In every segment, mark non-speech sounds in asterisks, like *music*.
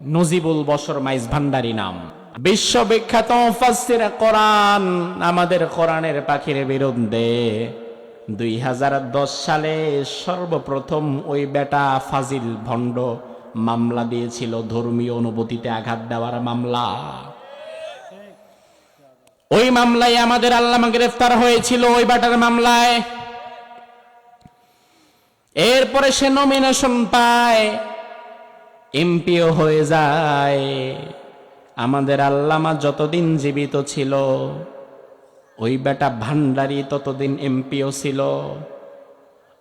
নজিবুল বসর মাইজ ভান্ডারি নাম। বিশ্ববিখ্যাত কোরআন আমাদের কোরআনের পাখির বিরুদ্ধে দুই হাজার দশ সালে সর্বপ্রথম ওই বেটা ফাজিল ভণ্ড মামলা দিয়েছিল, ধর্মীয় অনুভূতিতে আঘাত দেওয়ার মামলা। ওই মামলায় আমাদের আল্লামা গ্রেফতার হয়েছিল, ওই বেটার মামলায়। এরপরে সে নমিনেশন পায়। এমপিও হয়ে যায়। আমাদের আল্লামা যতদিন জীবিত ছিল, ওই বেটা ভান্ডারি ততদিন এমপিও ছিল।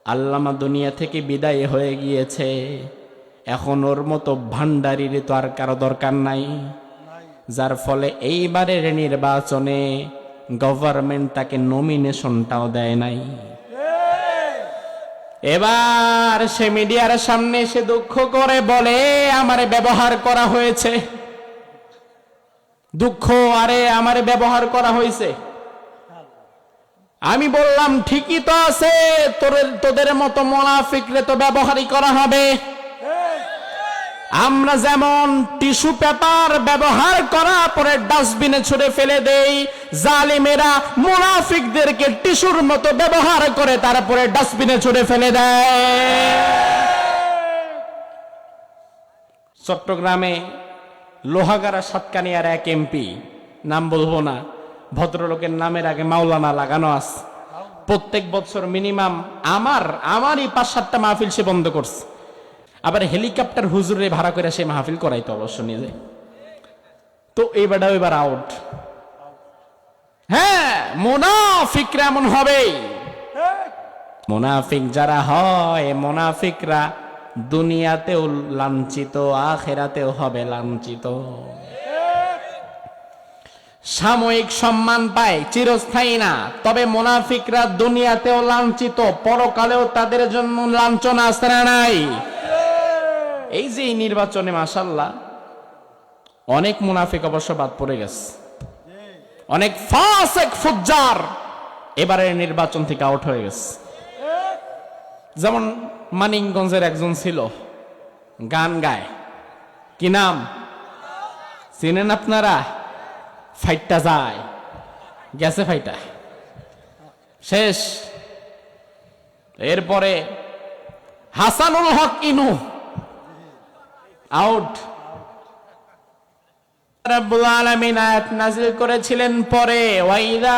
আল্লামা দুনিয়া থেকে বিদায় হয়ে গিয়েছে। এখন ওর মতো ভান্ডারির তো আর কারও দরকার নাই। যার ফলে এইবারের নির্বাচনে গভর্নমেন্ট তাকে নমিনেশনটাও দেয় নাই। এবার সে মিডিয়ার সামনে এসে দুঃখ করে বলে, আমারে ব্যবহার করা হয়েছে। দুঃখ, আরে, আমারে ব্যবহার করা হয়েছে। আমি বললাম, ঠিকই তো আছে তোদের তোদের মতো মোনাফিকরে তো ব্যবহারই করা হবে। আমরা যেমন টিস্যু পেপার ব্যবহার করা পরে ডাস্টবিনে ছুড়ে ফেলে দেই, জালিমেরা মুনাফিকদেরকে টিস্যুর মতো ব্যবহার করে তারপরে ডাস্টবিনে ছুড়ে ফেলে দেয়। চট্টগ্রামে লোহাগাড়া সাতকানিয়ার এক এমপি, নাম বলব না, ভদ্রলোকের নামের আগে মাওলানা লাগানো আছে। প্রত্যেক বছর মিনিমাম আমার, আমারই পাঁচ সাতটা মাহফিল সে বন্ধ করছে। আবার হেলিকপ্টার হুজুরে ভাড়া করে সে মাহফিল করাইতো অবশ্য নিজে। তো এবারটাও এবার আউট হ্যাঁ মোনাফিকরা এমন হবেই। মোনাফিক যারা হয়, মোনাফিকরা দুনিয়াতেও লাঞ্ছিত, আখেরাতেও হবে লাঞ্ছিত। সাময়িক সম্মান পায়, চিরস্থায়ী না। তবে মোনাফিকরা দুনিয়াতেও লাঞ্ছিত, পরকালেও তাদের জন্য লাঞ্ছনা আসতে নাই। এই যে এই নির্বাচনে মাসাল্লাহ অনেক মুনাফিক অবশ্য বাদ পড়ে গেছে। অনেক ফাসেক ফুজ্জার এবারের নির্বাচন থেকে আউট হয়ে গেছে। যেমন মানিকগঞ্জের একজন ছিল, গান গায়। কি নাম? চিনেন আপনারা? ফাইটটা যায়। গেছে ফাইটা শেষ। এরপরে হাসানুল হক ইনু। আউট রব্বুল করেছিলেন পরে ওয়াইদা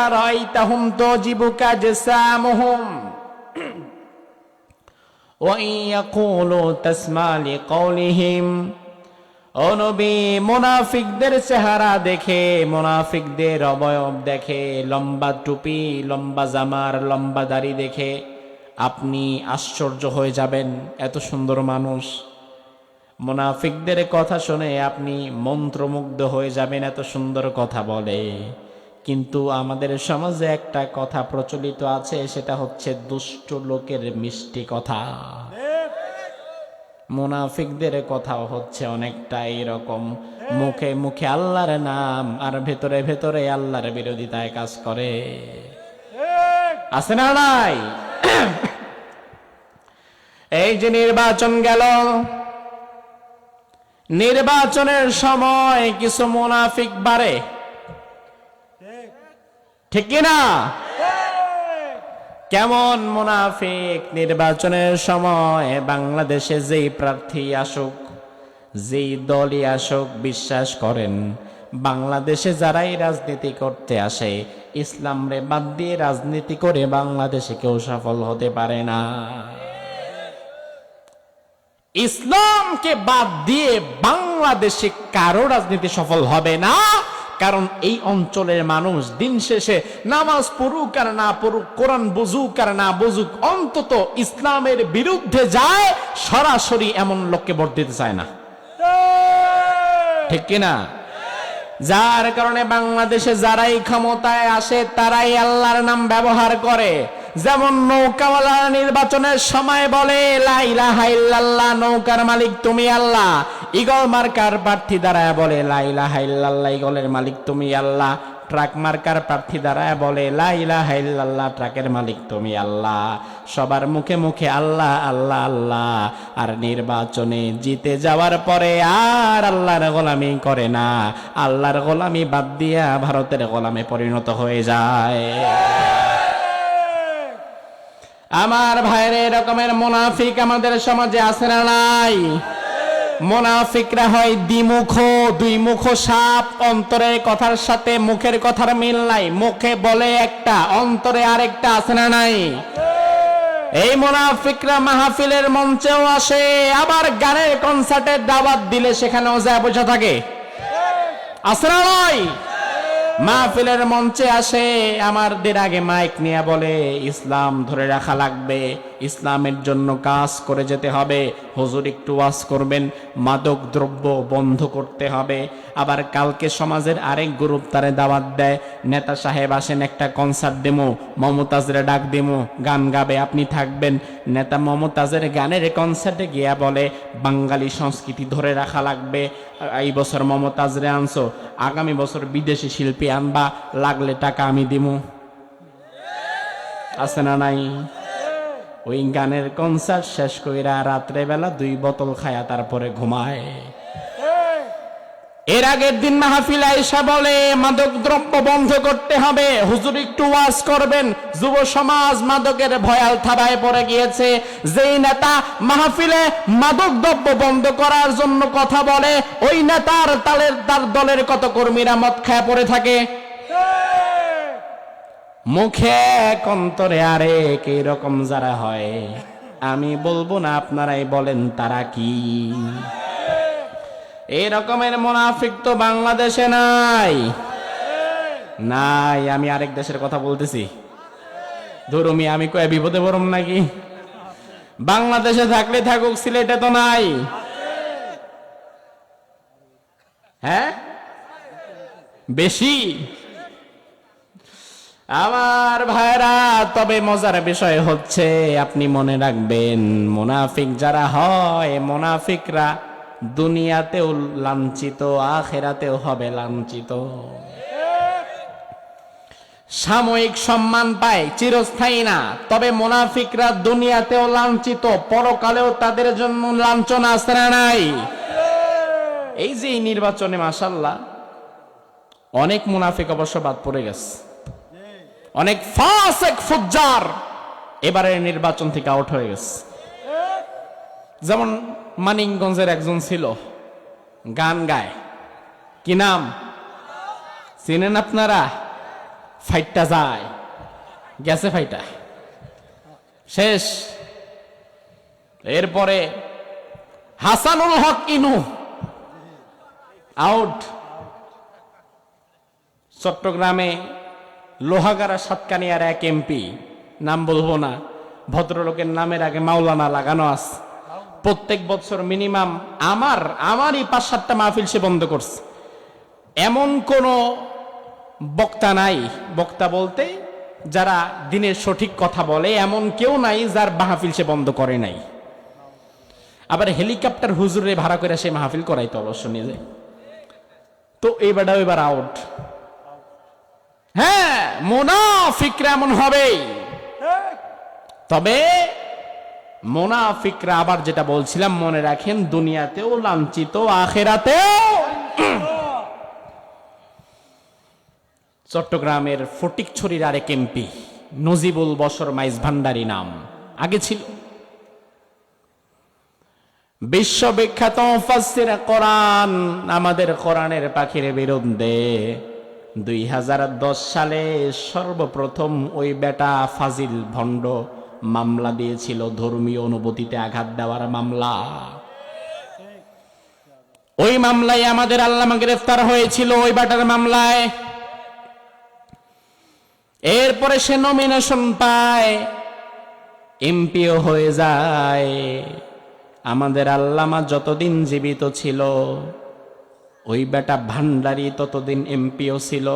*clears throat* ও মুনাফিকদের চেহারা দেখে, মুনাফিকদের অবয়ব দেখে, লম্বা টুপি, লম্বা জামার, লম্বা দাড়ি দেখে আপনি আশ্চর্য হয়ে যাবেন, এত সুন্দর মানুষ। মুনাফিকদের কথা শুনে আপনি মন্ত্রমুগ্ধ হয়ে যাবেন, এত সুন্দর কথা বলে। কিন্তু আমাদের সমাজে একটা কথা প্রচলিত আছে, সেটা হচ্ছে দুষ্ট লোকের মিষ্টি কথা। মুনাফিকদের কথাও হচ্ছে অনেকটা এরকম। মুখে মুখে আল্লাহর নাম, আর ভেতরে ভেতরে আল্লাহর বিরোধিতায় কাজ করে। আছে না এই যে নির্বাচন গেল নির্বাচনের সময় কিছু মুনাফিক বাড়ে। ঠিক কিনা? কেমন মুনাফিক? নির্বাচনের সময় বাংলাদেশে যেই প্রার্থী আসুক, যেই দলই আসুক, বিশ্বাস করেন, বাংলাদেশে যারাই রাজনীতি করতে আসে, ইসলাম রে বাদ দিয়ে রাজনীতি করে বাংলাদেশে কেউ সফল হতে পারে না। ইসলামকে বাদ দিয়ে বাংলাদেশে কারও রাজনীতি সফল হবে না। কারণ এই অঞ্চলের মানুষ দিন শেষে নামাজ পড়ুক আর না পড়ুক, কোরআন বুঝুক আর না বুঝুক, অন্তত ইসলামের বিরুদ্ধে যায়, সরাসরি এমন লোককে ভোট দিতে চায় না। ঠিক কিনা? যার কারণে বাংলাদেশে যারাই ক্ষমতায় আসে, তারাই আল্লাহর নাম ব্যবহার করে। যেমন নৌকাওয়ালা নির্বাচনের সময় বলে লাইলাহা ইল্লাল্লাহ, নৌকার মালিক তুমি আল্লাহ। ইগল মার্কার প্রার্থী দ্বারা বলে লাইলাহা ইল্লাল্লাহ, ইগলের মালিক তুমি আল্লাহ। ট্রাক মার্কার প্রার্থী দাঁড়ায় বলে লাইলা হাইল্লাল্লাহ ট্রাকের মালিক তুমি আল্লাহ। সবার মুখে মুখে, আল্লাহ আল্লাহ আল্লাহ। আর নির্বাচনে জিতে যাওয়ার পরে আর আল্লাহর গোলামি করে না। আল্লাহর গোলামি বাদ দিয়া ভারতের গোলামে পরিণত হয়ে যায়। আমার ভাইয়ের এরকমের মুনাফিক আমাদের সমাজে আছে না নাই? মোনাফিকরা হয় দ্বিমুখ দুই মুখ সাপ অন্তরের কথার সাথে মুখের কথার মিল নাই। মুখে বলে একটা, অন্তরে আরেকটা আছে না নাই? এই মোনাফিকরা মাহফিলের মঞ্চেও আসে, আবার গানের কনসার্টের দাওয়াত দিলে সেখানেও যায় বসে থাকে। আছে না নয় মাহফিলের মঞ্চে আসে আমাদের আগে মাইক নিয়ে বলে ইসলাম ধরে রাখা লাগবে। ইসলামের জন্য কাজ করে যেতে হবে। হুজুর একটু ওয়াজ করবেন, মাদক দ্রব্য বন্ধ করতে হবে। আবার কালকে সমাজের আরেক গ্রুপ তারে দাওয়াত দেয়, নেতা সাহেব আসেন, একটা কনসার্ট দেমো, মমতাজরে ডাক দেমো, গান গাবে, আপনি থাকবেন। নেতা মমতাজের গানের কনসার্টে গিয়া বলে, বাঙালি সংস্কৃতি ধরে রাখা লাগবে। এই বছর মমতাজরে আনছো, আগামী বছর বিদেশি শিল্পী আনবা, লাগলে টাকা আমি দিমু। আছে না নাই? ওই গানের কনসার্ট শেষ কইরা রাত্রে বেলা দুই বোতল খায়া তারপরে ঘুমায়। এর আগের দিন মাহফিল আয়েশা বলে মাদক দ্রব্য বন্ধ করতে হবে। হুজুর একটু ওয়াজ করবেন। যুব সমাজ মাদকের ভয়াল থাবায় পড়ে গিয়েছে। যেই নেতা মাহফিলে মাদক দ্রব্য বন্ধ করার জন্য কথা বলে ওই নেতার তালের তার দলের কত কর্মীরা মদ খায় পড়ে থাকে। মুখে এক অন্তরে আরেক রকম যারা হয়? আমি বলব না, আপনারাই বলেন, তারা কি? এই রকমের মোনাফিক তো বাংলাদেশে নাই। নাই, আমি আরেক দেশের কথা বলতেছি। ধরুমি আমি কয়ে বিপদে পড়ম নাকি? বাংলাদেশে থাকলে থাকুক, সিলেটে তো নাই। হ্যাঁ? বেশি? আমার ভাইরা, তবে মজার বিষয় হচ্ছে, আপনি মনে রাখবেন, মোনাফিক যারা হয়, মোনাফিকরা দুনিয়াতেও লাঞ্ছিত, আখেরাতেও হবে লাঞ্ছিত। সাময়িক সম্মান পায়, চিরস্থায়ী না। তবে মোনাফিকরা দুনিয়াতেও লাঞ্ছিত, পরকালেও তাদের জন্য লাঞ্ছনা না নাই। এই যে এই নির্বাচনে মাসাল্লাহ অনেক মুনাফিক অবশ্য বাদ পড়ে গেছে। অনেক ফাসেক ফুজ্জার। এবারে নির্বাচন থেকে আউট হয়ে গেছে। যেমন মানিকগঞ্জের একজন ছিল, গান গায়। কি নাম? চিনেন আপনারা? ফাইটটা যায়। গেছে ফাইটা শেষ। এরপরে হাসানুল হক ইনু। আউট চট্টগ্রামে লোহাগারা সাতকানিয়ার এক এমপি, নাম বলব না, ভদ্রলোকের নামের আগে মাওলানা লাগানো আছে। প্রত্যেক বছর মিনিমাম আমার, আমারই পাঁচ সাতটা মাহফিল সে বন্ধ করছে। এমন কোন বক্তা নাই, বক্তা বলতে যারা দিনের সঠিক কথা বলে, এমন কেউ নাই যার মাহফিল সে বন্ধ করে নাই। আবার হেলিকপ্টার হুজুরে ভাড়া করে সে মাহফিল করাইতো অবশ্য নিজে। তো এই এবার আউট হ্যাঁ! মোনাফিকরা এমন হবে। তবে মোনাফিকরা আবার যেটা বলছিলাম, মনে রাখেন, দুনিয়াতেও লাঞ্ছিত, আখেরাতেও। চট্টগ্রামের ফটিকছড়ির আরেক এমপি, নজিবুল বসর মাইজ ভান্ডারি নাম, আগে ছিল। বিশ্ববিখ্যাত কোরআন, আমাদের কোরআনের পাখির বিরুদ্ধে দুই হাজার দশ সালে সর্বপ্রথম ওই বেটা ফাজিল ভণ্ড মামলা দিয়েছিল ধর্মীয় অনুভূতিতে আঘাত দেওয়ার মামলা। ওই মামলায় আমাদের আল্লামা গ্রেফতার হয়েছিল ওই বেটার মামলায়। এরপরে সে নমিনেশন পায় এমপিও হয়ে যায়। আমাদের আল্লামা যতদিন জীবিত ছিল ওই বেটা ভান্ডারি ততদিন এমপিও ছিল।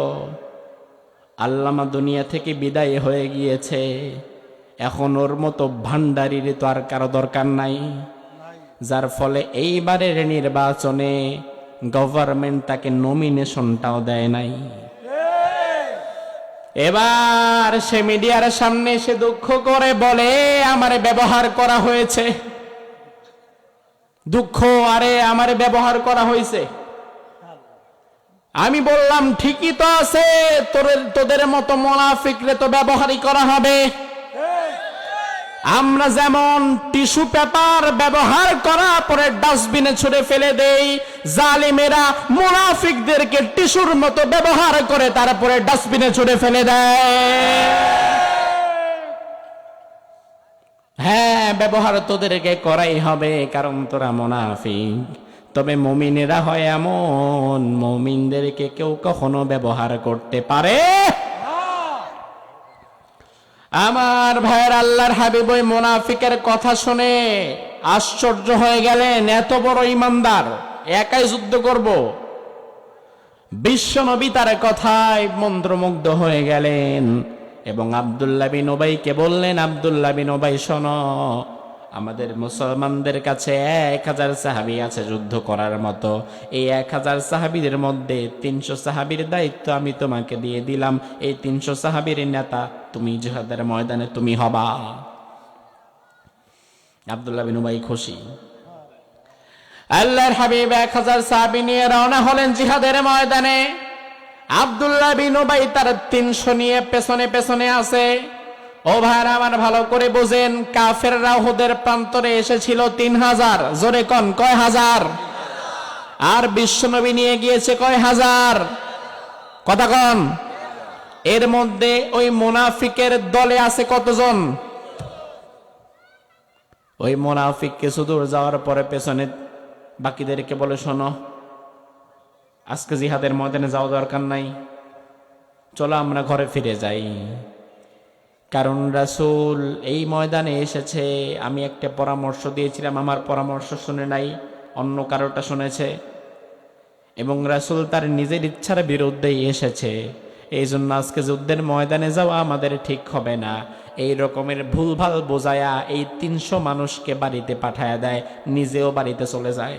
আল্লামা দুনিয়া থেকে বিদায় হয়ে গিয়েছে। এখন ওর মতো ভান্ডারির তো আর কারও দরকার নাই। যার ফলে এইবারের নির্বাচনে গভর্নমেন্ট তাকে নমিনেশনটাও দেয় নাই। এবার সে মিডিয়ার সামনে এসে দুঃখ করে বলে, আমারে ব্যবহার করা হয়েছে। দুঃখ, আরে, আমারে ব্যবহার করা হয়েছে। আমি বললাম, ঠিকই তো আছে, তোদের তোদের মতো মোনাফিকরে তো ব্যবহারই করা হবে। আমরা যেমন টিস্যু পেপার ব্যবহার করা পরে ডাস্টবিনে ছুড়ে ফেলে দেই, জালিমেরা মুনাফিকদেরকে টিস্যুর মতো ব্যবহার করে তারপরে ডাস্টবিনে ছুড়ে ফেলে দেয়। হ্যাঁ ব্যবহার তোদেরকে করাই হবে, কারণ তোরা মোনাফিক। তবে মমিনেরা হয় এমন, মমিনদেরকে কেউ কখনো ব্যবহার করতে পারে। আমার ভাইয়ের আল্লাহর হাবিব ওই মোনাফিকের কথা শুনে আশ্চর্য হয়ে গেলেন, এত বড় ইমানদার, একাই যুদ্ধ করব। বিশ্বনবী তার কথায় মন্ত্রমুগ্ধ হয়ে গেলেন এবং আবদুল্লাহ বিন ওবাইকে বললেন, আবদুল্লাহ বিন ওবাই, শোনো আমাদের মুসলমানদের কাছে এক হাজার সাহাবি আছে যুদ্ধ করার মতো। এই এক হাজার সাহাবিদের মধ্যে তিনশো সাহাবির দায়িত্ব আমি তোমাকে দিয়ে দিলাম। এই তিনশো সাহাবির নেতা, তুমি জিহাদের ময়দানে তুমি হবা। আবদুল্লাহ বিন উবাই খুশি। আল্লাহর হাবিব এক হাজার সাহাবি নিয়ে রওনা হলেন জিহাদের ময়দানে। আবদুল্লাহ বিন উবাই তার তিনশো নিয়ে পেছনে পেছনে আছে ও আমার ভালো করে বুঝেন কাফের রাহুদের প্রান্তরে এসেছিল তিন হাজার। জোরে কন, কয় হাজার? আর বিশ্বনবী নিয়ে গিয়েছে কয় হাজার? কথা কন। এর মধ্যে ওই মোনাফিকের দলে আছে কতজন? ওই মোনাফিক কিছু দূর যাওয়ার পরে পেছনে বাকিদেরকে বলে, শোনো, আজকে জিহাদের ময়দানে যাওয়া দরকার নাই। চলো আমরা ঘরে ফিরে যাই। কারণ রাসূল এই ময়দানে এসেছে, আমি একটা পরামর্শ দিয়েছিলাম, আমার পরামর্শ শুনে নাই, অন্য কারোটা শুনেছে। এবং রাসূল তার নিজের ইচ্ছার বিরুদ্ধেই এসেছে। এই জন্য আজকে যুদ্ধের ময়দানে যাওয়া আমাদের ঠিক হবে না। এই রকমের ভুলভাল বোঝায়া এই তিনশো মানুষকে বাড়িতে পাঠায় দেয়, নিজেও বাড়িতে চলে যায়।